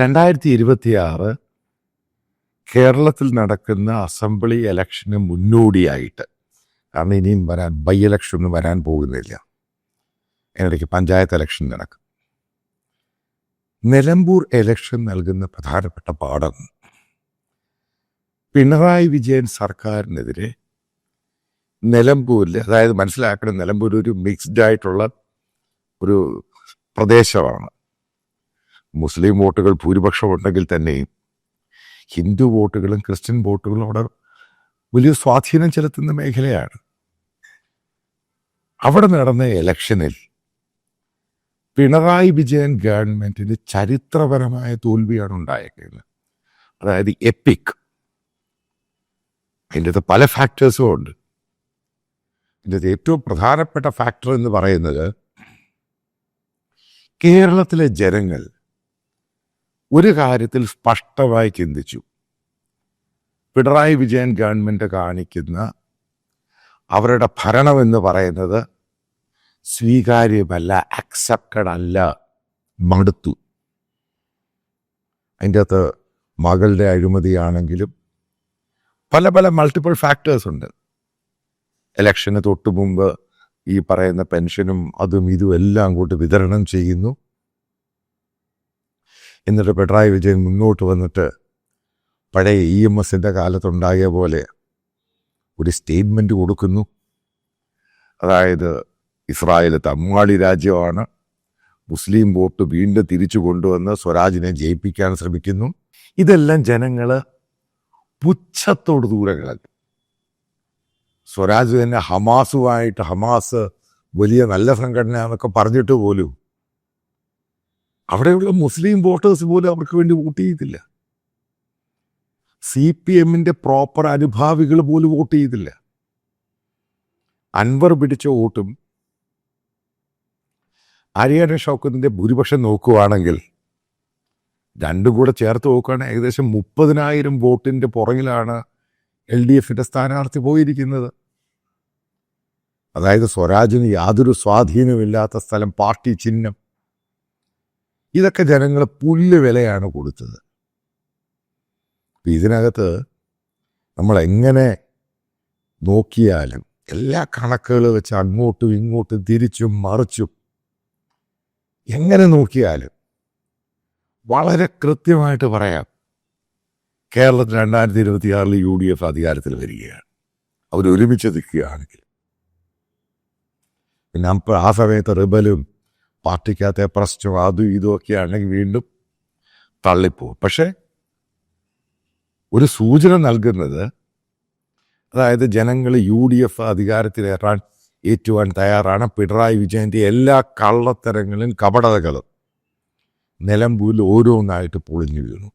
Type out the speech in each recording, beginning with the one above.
രണ്ടായിരത്തി ഇരുപത്തിയാറ് കേരളത്തിൽ നടക്കുന്ന അസംബ്ലി ഇലക്ഷന് മുന്നോടിയായിട്ട് കാരണം ഇനിയും വരാൻ ബൈ ഇലക്ഷൻ ഒന്നും വരാൻ പോകുന്നില്ല. അതിനിടയ്ക്ക് പഞ്ചായത്ത് ഇലക്ഷൻ നടക്കും. നിലമ്പൂർ ഇലക്ഷൻ നൽകുന്ന പ്രധാനപ്പെട്ട പാഠം പിണറായി വിജയൻ സർക്കാരിനെതിരെ നിലമ്പൂരിൽ അതായത് മനസ്സിലാക്കണം നിലമ്പൂർ ഒരു മിക്സ്ഡ് ആയിട്ടുള്ള ഒരു പ്രദേശമാണ്. മുസ്ലിം വോട്ടുകൾ ഭൂരിപക്ഷം ഉണ്ടെങ്കിൽ തന്നെയും ഹിന്ദു വോട്ടുകളും ക്രിസ്ത്യൻ വോട്ടുകളും അവിടെ വലിയ സ്വാധീനം ചെലുത്തുന്ന മേഖലയാണ്. അവിടെ നടന്ന ഇലക്ഷനിൽ പിണറായി വിജയൻ ഗവൺമെന്റിന് ചരിത്രപരമായ തോൽവിയാണ് ഉണ്ടായേക്കുന്നത്. അതായത് എപ്പിക് അതിന്റെ പല ഫാക്ടേഴ്സും ഉണ്ട്. ഇതിന്റെ ഏറ്റവും പ്രധാനപ്പെട്ട ഫാക്ടർ എന്ന് പറയുന്നത് കേരളത്തിലെ ജനങ്ങൾ ഒരു കാര്യത്തിൽ സ്പഷ്ടമായി ചിന്തിച്ചു. പിണറായി വിജയൻ ഗവൺമെന്റ് കാണിക്കുന്ന അവരുടെ ഭരണം എന്ന് പറയുന്നത് സ്വീകാര്യമല്ല അക്സെപ്റ്റഡ് അല്ല മടുത്തു. അതിന്റെ അകത്ത് മകളുടെ അഴിമതിയാണെങ്കിലും പല പല മൾട്ടിപ്പിൾ ഫാക്ടേഴ്സ് ഉണ്ട്. ഇലക്ഷന് തൊട്ടു മുമ്പ് ഈ പറയുന്ന പെൻഷനും അതും ഇതും എല്ലാം കൂട്ട് വിതരണം ചെയ്യുന്നു. എന്നിട്ട് പിണറായി വിജയൻ മുന്നോട്ട് വന്നിട്ട് പഴയ ഇ എം എസിന്റെ കാലത്തുണ്ടായ പോലെ ഒരു സ്റ്റേറ്റ്മെന്റ് കൊടുക്കുന്നു. അതായത് ഇസ്രായേൽ തമ്മാളി രാജ്യമാണ്. മുസ്ലിം വോട്ട് വീണ്ടും തിരിച്ചു കൊണ്ടുവന്ന് സ്വരാജിനെ ജയിപ്പിക്കാൻ ശ്രമിക്കുന്നു. ഇതെല്ലാം ജനങ്ങൾ പുച്ഛത്തോട് ദൂരെ കളഞ്ഞു. സ്വരാജ് തന്നെ ഹമാസുമായിട്ട് ഹമാസ് വലിയ നല്ല സംഘടന എന്നൊക്കെ പറഞ്ഞിട്ട് പോലും അവിടെയുള്ള മുസ്ലിം വോട്ടേഴ്സ് പോലും അവർക്ക് വേണ്ടി വോട്ട് ചെയ്തില്ല. സി പി എമ്മിന്റെ പ്രോപ്പർ അനുഭാവികൾ പോലും വോട്ട് ചെയ്തില്ല. അൻവർ പിടിച്ച വോട്ടും ഹരിയാന ഷൗക്കത്തിന്റെ ഭൂരിപക്ഷം നോക്കുകയാണെങ്കിൽ രണ്ടും കൂടെ ചേർത്ത് നോക്കുകയാണെങ്കിൽ ഏകദേശം മുപ്പതിനായിരം വോട്ടിന്റെ പുറകിലാണ് എൽ ഡി എഫിന്റെ സ്ഥാനാർത്ഥി പോയിരിക്കുന്നത്. അതായത് സ്വരാജിന് യാതൊരു സ്വാധീനമില്ലാത്ത സ്ഥലം പാർട്ടി ചിഹ്നം. ഇതൊക്കെ ജനങ്ങൾ പുല്ല് വിലയാണ് കൊടുത്തത്. ഇതിനകത്ത് നമ്മൾ എങ്ങനെ നോക്കിയാലും എല്ലാ കണക്കുകൾ വെച്ച് അങ്ങോട്ടും ഇങ്ങോട്ടും തിരിച്ചും മറിച്ചും എങ്ങനെ നോക്കിയാലും വളരെ കൃത്യമായിട്ട് പറയാം. കേരളത്തിൽ രണ്ടായിരത്തി ഇരുപത്തി ആറിൽ യു ഡി എഫ് അധികാരത്തിൽ വരികയാണ്. അവരൊരുമിച്ച് നിൽക്കുകയാണെങ്കിൽ. പിന്നെ ആ സമയത്ത് റിബലും പാർട്ടിക്കകത്തെ പ്രശ്നം അതും ഇതും ഒക്കെ ആണെങ്കിൽ വീണ്ടും തള്ളിപ്പോവും പക്ഷേ ഒരു സൂചന നൽകുന്നത് അതായത് ജനങ്ങൾ യു ഡി എഫ് അധികാരത്തിലേറാൻ ഏറ്റുവാൻ തയ്യാറാണ്. പിണറായി വിജയന്റെ എല്ലാ കള്ളത്തരങ്ങളും കപടതകളും നിലമ്പൂരിൽ ഓരോന്നായിട്ട് പൊളിഞ്ഞു വീണു.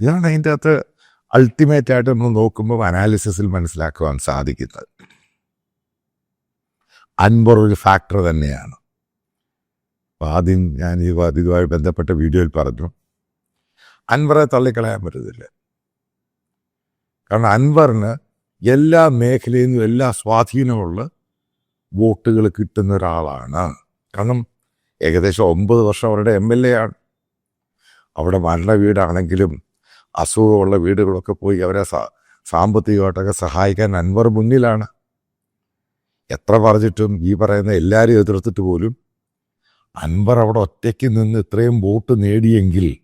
ഇതാണ് അതിന്റെ അകത്ത് അൾട്ടിമേറ്റ് ആയിട്ട് നമ്മൾ നോക്കുമ്പോൾ അനാലിസിസിൽ മനസ്സിലാക്കുവാൻ സാധിക്കുന്നത്. അൻവർ ഒരു ഫാക്ടർ തന്നെയാണ്. അപ്പോൾ ആദ്യം ഞാൻ ഈ ഇതുമായി ബന്ധപ്പെട്ട വീഡിയോയിൽ പറഞ്ഞു. അൻവറെ തള്ളിക്കളയാൻ പറ്റത്തില്ല. കാരണം അൻവറിന് എല്ലാ മേഖലയിൽ നിന്നും എല്ലാ സ്വാധീനമുള്ള വോട്ടുകൾ കിട്ടുന്ന ഒരാളാണ്. കാരണം ഏകദേശം ഒമ്പത് വർഷം അവരുടെ എം എൽ എ ആണ്. അവിടെ മരണ വീടാണെങ്കിലും അസുഖമുള്ള വീടുകളൊക്കെ പോയി അവരെ സാമ്പത്തികമായിട്ടൊക്കെ സഹായിക്കാൻ അൻവർ മുന്നിലാണ്. എത്ര പറഞ്ഞിട്ടും ഈ പറയുന്ന എല്ലാവരും എതിർത്തിട്ട് പോലും അൻവർ അവിടെ ഒറ്റയ്ക്ക് നിന്ന് ഇത്രയും വോട്ട് നേടിയെങ്കിൽ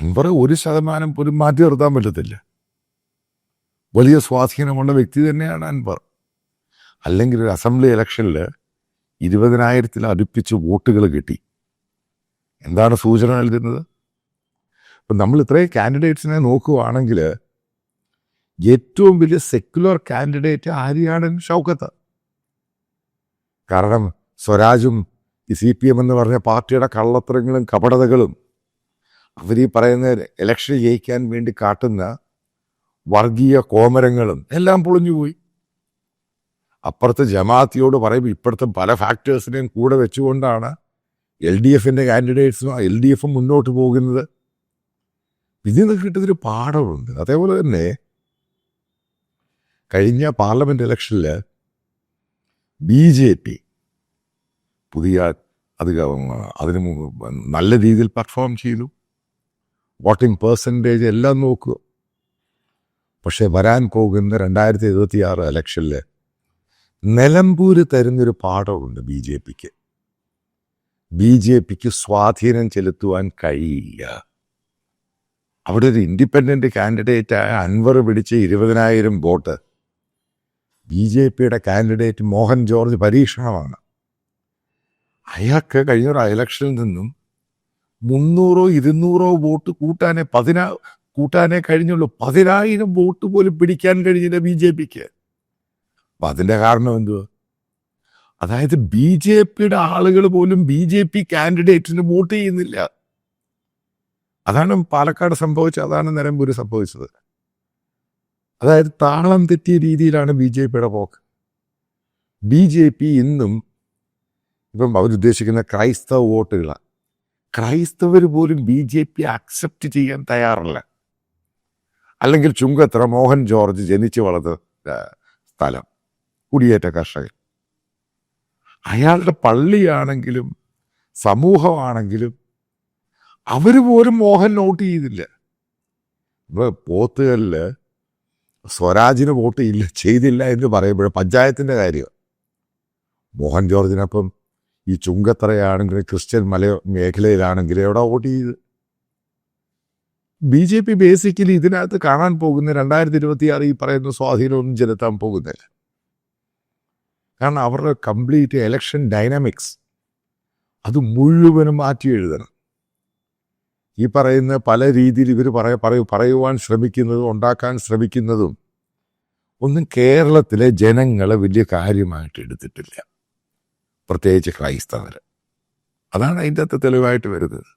അൻവർ ഒരു ശതമാനം പോലും മാറ്റി നിർത്താൻ പറ്റത്തില്ല. വലിയ സ്വാധീനമുള്ള വ്യക്തി തന്നെയാണ് അൻവർ. അല്ലെങ്കിൽ ഒരു അസംബ്ലി ഇലക്ഷനിൽ ഇരുപതിനായിരത്തിൽ അടുപ്പിച്ച് വോട്ടുകൾ കിട്ടി. എന്താണ് സൂചന നൽകുന്നത്? ഇപ്പം നമ്മൾ ഇത്രയും കാൻഡിഡേറ്റ്സിനെ നോക്കുകയാണെങ്കിൽ ഏറ്റവും വലിയ സെക്യുലർ കാൻഡിഡേറ്റ് ആര്യാടൻ ഷൗക്കത്ത്? കാരണം സ്വരാജും ഈ സി പി എം എന്ന് പറഞ്ഞ പാർട്ടിയുടെ കള്ളത്തരങ്ങളും കപടതകളും അവർ ഈ പറയുന്ന ഇലക്ഷൻ ജയിക്കാൻ വേണ്ടി കാട്ടുന്ന വർഗീയ കോമരങ്ങളും എല്ലാം പൊളിഞ്ഞുപോയി അപ്പുറത്തെ ജമാഅത്തിയോട് പറയുമ്പോൾ ഇപ്പോഴത്തെ പല ഫാക്ടേഴ്സിനെയും കൂടെ വെച്ചുകൊണ്ടാണ് എൽ ഡി എഫിന്റെ കാൻഡിഡേറ്റ്സും എൽ ഡി എഫും മുന്നോട്ട് പോകുന്നത്. ഇതിൽ നിന്ന് കിട്ടുന്നൊരു പാഠമുണ്ട്. അതേപോലെ തന്നെ കഴിഞ്ഞ പാർലമെന്റ് ഇലക്ഷനിൽ ബി ജെ പി പുതിയ അത് അതിന് നല്ല രീതിയിൽ പെർഫോം ചെയ്തു. വോട്ടിംഗ് പേഴ്സന്റേജ് എല്ലാം നോക്കുക. പക്ഷേ വരാൻ പോകുന്ന രണ്ടായിരത്തി ഇരുപത്തി ആറ് ഇലക്ഷനിൽ നിലമ്പൂർ തരുന്നൊരു പാഠമുണ്ട് ബി ജെ പിക്ക്. ബി ജെ പിക്ക് സ്വാധീനം ചെലുത്തുവാൻ കഴിയില്ല. അവിടെ ഒരു കാൻഡിഡേറ്റ് കാൻഡിഡേറ്റായ അൻവർ പിടിച്ച് ഇരുപതിനായിരം വോട്ട് ബി ജെ പിയുടെ കാൻഡിഡേറ്റ് മോഹൻ ജോർജ് പരീക്ഷണമാണ്. അയാൾക്ക് കഴിഞ്ഞ ഒരു ഇലക്ഷനിൽ നിന്നും മുന്നൂറോ ഇരുന്നൂറോ വോട്ട് കൂട്ടാനേ പതിനാ കൂട്ടാനേ കഴിഞ്ഞുള്ളൂ. പതിനായിരം വോട്ട് പോലും പിടിക്കാൻ കഴിഞ്ഞില്ല ബി ജെ പിക്ക്. അപ്പൊ അതിന്റെ കാരണം എന്തുവാ? അതായത് ബി ജെ പിയുടെ ആളുകൾ പോലും ബി ജെ പി കാൻഡിഡേറ്റിന് വോട്ട് ചെയ്യുന്നില്ല. അതാണ് പാലക്കാട് സംഭവിച്ചത് അതാണ് നിലമ്പൂര് സംഭവിച്ചത്. അതായത് താളം തെറ്റിയ രീതിയിലാണ് ബി ജെ പിയുടെ പോക്ക്. ബി ജെ പി ഇന്നും ഇപ്പം അവരുദ്ദേശിക്കുന്ന ക്രൈസ്തവ വോട്ടുകളാണ് ക്രൈസ്തവർ പോലും ബി ജെ പി അക്സെപ്റ്റ് ചെയ്യാൻ തയ്യാറല്ല. അല്ലെങ്കിൽ ചുങ്കത്ര മോഹൻ ജോർജ് ജനിച്ചു വളർന്ന സ്ഥലം കുടിയേറ്റ കർഷകൻ. അയാളുടെ പള്ളിയാണെങ്കിലും സമൂഹമാണെങ്കിലും അവർ പോലും മോഹൻ നോട്ട് ചെയ്തില്ല. ഇപ്പോൾ പോത്തുകളിൽ സ്വരാജിന് വോട്ട് ഇല്ല ചെയ്തില്ല എന്ന് പറയുമ്പോൾ പഞ്ചായത്തിന്റെ കാര്യം മോഹൻ ജോർജിനപ്പം ഈ ചുങ്കത്തറയാണെങ്കിൽ ക്രിസ്ത്യൻ മല മേഖലയിലാണെങ്കിൽ എവിടെ വോട്ട് ചെയ്ത്? ബി ജെ പി ബേസിക്കലി ഇതിനകത്ത് കാണാൻ പോകുന്ന രണ്ടായിരത്തി ഇരുപത്തി ആറ് ഈ പറയുന്ന സ്വാധീനമൊന്നും ചെലുത്താൻ പോകുന്നില്ല. കാരണം അവരുടെ കംപ്ലീറ്റ് എലക്ഷൻ ഡൈനാമിക്സ് അത് മുഴുവനും മാറ്റി എഴുതണം. ഈ പറയുന്ന പല രീതിയിൽ ഇവർ പറയ പറയൂ പറയുവാൻ ശ്രമിക്കുന്നതും ഉണ്ടാക്കാൻ ശ്രമിക്കുന്നതും ഒന്നും കേരളത്തിലെ ജനങ്ങളെ വലിയ കാര്യമായിട്ട് എടുത്തിട്ടില്ല. പ്രത്യേകിച്ച് ക്രൈസ്തവർ അതാണ് അതിന്റെ അകത്ത് തെളിവായിട്ട് വരുന്നത്.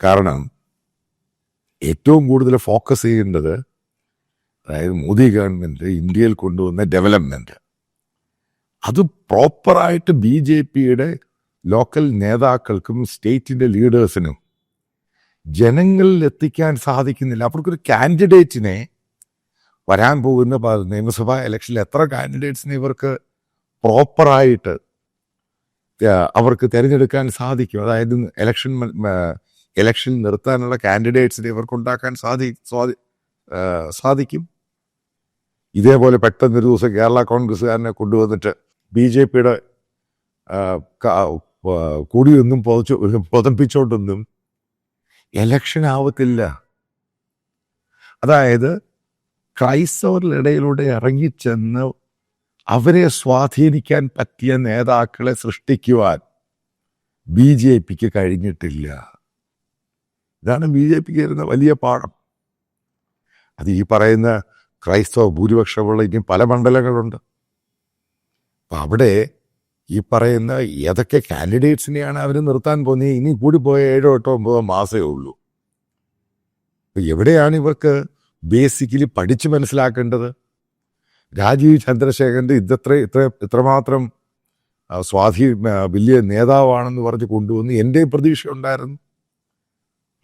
കാരണം ഏറ്റവും കൂടുതൽ ഫോക്കസ് ചെയ്യേണ്ടത് അതായത് മോദി ഗവൺമെന്റ് ഇന്ത്യയിൽ കൊണ്ടുവന്ന ഡെവലപ്മെന്റ് അത് പ്രോപ്പറായിട്ട് ബി ജെ പിയുടെ ലോക്കൽ നേതാക്കൾക്കും സ്റ്റേറ്റിന്റെ ലീഡേഴ്സിനും ജനങ്ങളിൽ എത്തിക്കാൻ സാധിക്കുന്നില്ല. അവർക്കൊരു കാൻഡിഡേറ്റിനെ വരാൻ പോകുന്ന നിയമസഭാ ഇലക്ഷനിൽ എത്ര കാൻഡിഡേറ്റ്സിനെ ഇവർക്ക് പ്രോപ്പറായിട്ട് അവർക്ക് തിരഞ്ഞെടുക്കാൻ സാധിക്കും. അതായത് ഇലക്ഷൻ ഇലക്ഷൻ നിർത്താനുള്ള കാൻഡിഡേറ്റ്സിനെ ഇവർക്ക് ഉണ്ടാക്കാൻ സാധി സാധിക്കും. ഇതേപോലെ പെട്ടെന്ന് ഒരു ദിവസം കേരള കോൺഗ്രസ്സുകാരനെ കൊണ്ടുവന്നിട്ട് ബി ജെ പിയുടെ കൂടിയൊന്നും പൊതച്ചു പൊതപ്പിച്ചോണ്ടൊന്നും എലക്ഷൻ ആവത്തില്ല. അതായത് ക്രൈസ്തവരുടെ ഇടയിലൂടെ ഇറങ്ങിച്ചെന്ന് അവരെ സ്വാധീനിക്കാൻ പറ്റിയ നേതാക്കളെ സൃഷ്ടിക്കുവാൻ ബി ജെ പിക്ക് കഴിഞ്ഞിട്ടില്ല. ഇതാണ് ബി ജെ പിക്ക് വരുന്ന വലിയ പാഠം. അത് ഈ പറയുന്ന ക്രൈസ്തവ ഭൂരിപക്ഷമുള്ള ഇനിയും പല മണ്ഡലങ്ങളുണ്ട്. അപ്പം അവിടെ ഈ പറയുന്ന ഏതൊക്കെ കാൻഡിഡേറ്റ്സിനെയാണ് അവർ നിർത്താൻ പോകുന്നത്? ഇനി കൂടി പോയ ഏഴോ എട്ടോ ഒമ്പതോ മാസമേ ഉള്ളൂ. എവിടെയാണ് ഇവർക്ക് ബേസിക്കലി പഠിച്ചു മനസ്സിലാക്കേണ്ടത്? രാജീവ് ചന്ദ്രശേഖരന്റെ ഇതത്ര ഇത്ര ഇത്രമാത്രം സ്വാധീ വലിയ നേതാവാണെന്ന് പറഞ്ഞ് കൊണ്ടുവന്ന് എന്റെ പ്രതീക്ഷ ഉണ്ടായിരുന്നു.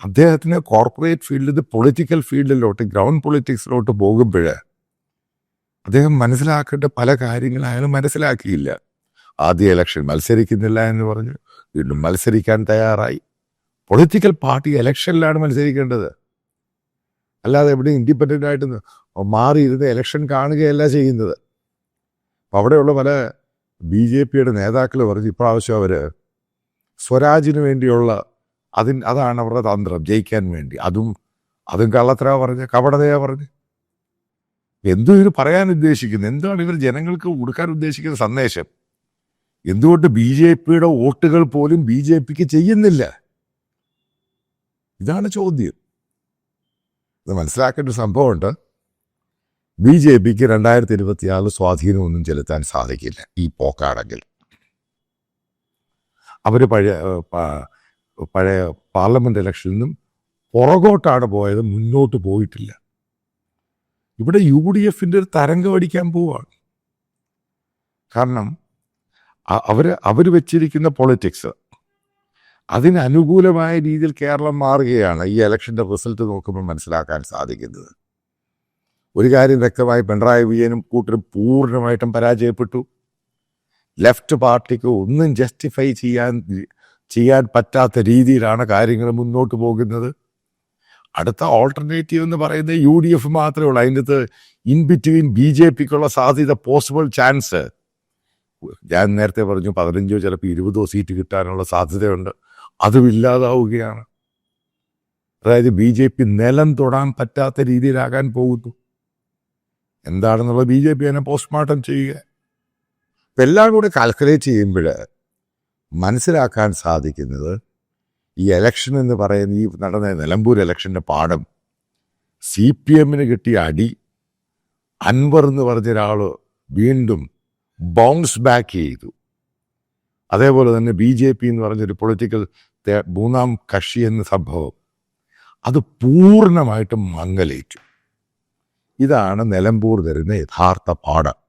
അദ്ദേഹത്തിന് കോർപ്പറേറ്റ് ഫീൽഡിൽ പൊളിറ്റിക്കൽ ഫീൽഡിലോട്ട് ഗ്രൗണ്ട് പൊളിറ്റിക്സിലോട്ട് പോകുമ്പോൾ അദ്ദേഹം മനസ്സിലാക്കേണ്ട പല കാര്യങ്ങളും അയാൾ മനസ്സിലാക്കിയില്ല. ആദ്യ ഇലക്ഷൻ മത്സരിക്കുന്നില്ല എന്ന് പറഞ്ഞു. വീണ്ടും മത്സരിക്കാൻ തയ്യാറായി. പൊളിറ്റിക്കൽ പാർട്ടി ഇലക്ഷനിലാണ് മത്സരിക്കേണ്ടത്. അല്ലാതെ എവിടെ ഇൻഡിപെൻഡന്റ് ആയിട്ട് മാറി മാറിയിരുന്ന് ഇലക്ഷൻ കാണുകയല്ല ചെയ്യുന്നത്. അപ്പം അവിടെയുള്ള പല ബി ജെ പിയുടെ നേതാക്കൾ പറഞ്ഞു ഇപ്രാവശ്യം അവർ സ്വരാജിന് വേണ്ടിയുള്ള അതിൻ അതാണ് അവരുടെ തന്ത്രം ജയിക്കാൻ വേണ്ടി. അതും അതും കള്ളത്ര പറഞ്ഞ് കപടതയാ പറഞ്ഞ്. എന്തോ ഇവർ പറയാൻ ഉദ്ദേശിക്കുന്നത് എന്താണ് ഇവർ ജനങ്ങൾക്ക് കൊടുക്കാൻ ഉദ്ദേശിക്കുന്ന സന്ദേശം? എന്തുകൊണ്ട് ബി ജെ പിയുടെ വോട്ടുകൾ പോലും ബി ജെ പിക്ക് ചെയ്യുന്നില്ല? ഇതാണ് ചോദ്യം. ഇത് മനസ്സിലാക്കേണ്ട ഒരു സംഭവമുണ്ട്. ബി ജെ പിക്ക് രണ്ടായിരത്തി ഇരുപത്തിയാറ് സ്വാധീനമൊന്നും ചെലുത്താൻ സാധിക്കില്ല ഈ പോക്കാണെങ്കിൽ. അവർ പഴയ പഴയ പാർലമെന്റ് ഇലക്ഷനിൽ നിന്നും പുറകോട്ടാണ് പോയത് മുന്നോട്ട് പോയിട്ടില്ല. ഇവിടെ യു ഡി എഫിന്റെ ഒരു തരംഗം അടിക്കാൻ പോവാണ്. കാരണം അവർ അവർ വെച്ചിരിക്കുന്ന പൊളിറ്റിക്സ് അതിന് അനുകൂലമായ രീതിയിൽ കേരളം മാറുകയാണ് ഈ ഇലക്ഷന്റെ റിസൾട്ട് നോക്കുമ്പോൾ മനസ്സിലാക്കാൻ സാധിക്കുന്നത്. ഒരു കാര്യം വ്യക്തമായി പിണറായി വിജയനും കൂട്ടരും പൂർണമായിട്ടും പരാജയപ്പെട്ടു. ലെഫ്റ്റ് പാർട്ടിക്ക് ഒന്നും ജസ്റ്റിഫൈ ചെയ്യാൻ ചെയ്യാൻ പറ്റാത്ത രീതിയിലാണ് കാര്യങ്ങൾ മുന്നോട്ട് പോകുന്നത്. അടുത്ത ഓൾട്ടർനേറ്റീവ് എന്ന് പറയുന്നത് യു ഡി എഫ് മാത്രമേ ഉള്ളൂ. അതിന്റെ അകത്ത് ഇൻ ബിറ്റ്വീൻ ബി ജെ പിക്കുള്ള സാധ്യത പോസിബിൾ ചാൻസ് ഞാൻ നേരത്തെ പറഞ്ഞു പതിനഞ്ചോ ചിലപ്പോൾ ഇരുപതോ സീറ്റ് കിട്ടാനുള്ള സാധ്യതയുണ്ട്. അതും ഇല്ലാതാവുകയാണ്. അതായത് ബി ജെ പി നിലം തൊടാൻ പറ്റാത്ത രീതിയിലാകാൻ പോകുന്നു. എന്താണെന്നുള്ളത് ബി ജെ പി അതിനെ പോസ്റ്റ്മോർട്ടം ചെയ്യുക. അപ്പം എല്ലാം കൂടെ കാൽക്കുലേറ്റ് ചെയ്യുമ്പോൾ മനസ്സിലാക്കാൻ സാധിക്കുന്നത് ഈ എലക്ഷൻ എന്ന് പറയുന്ന ഈ നടന്ന നിലമ്പൂർ ഇലക്ഷന്റെ പാഠം സി പി എമ്മിന് കിട്ടിയ അടി അൻവർ എന്ന് പറഞ്ഞ ഒരാൾ വീണ്ടും ബൗൺസ് ബാക്ക് ചെയ്തു. അതേപോലെ തന്നെ ബി ജെ പി എന്ന് പറഞ്ഞൊരു പൊളിറ്റിക്കൽ മൂന്നാം കക്ഷി എന്ന സംഭവം. അത് പൂർണമായിട്ടും മങ്ങലേറ്റു. ഇതാണ് നിലമ്പൂർ തരുന്ന യഥാർത്ഥ പാഠം.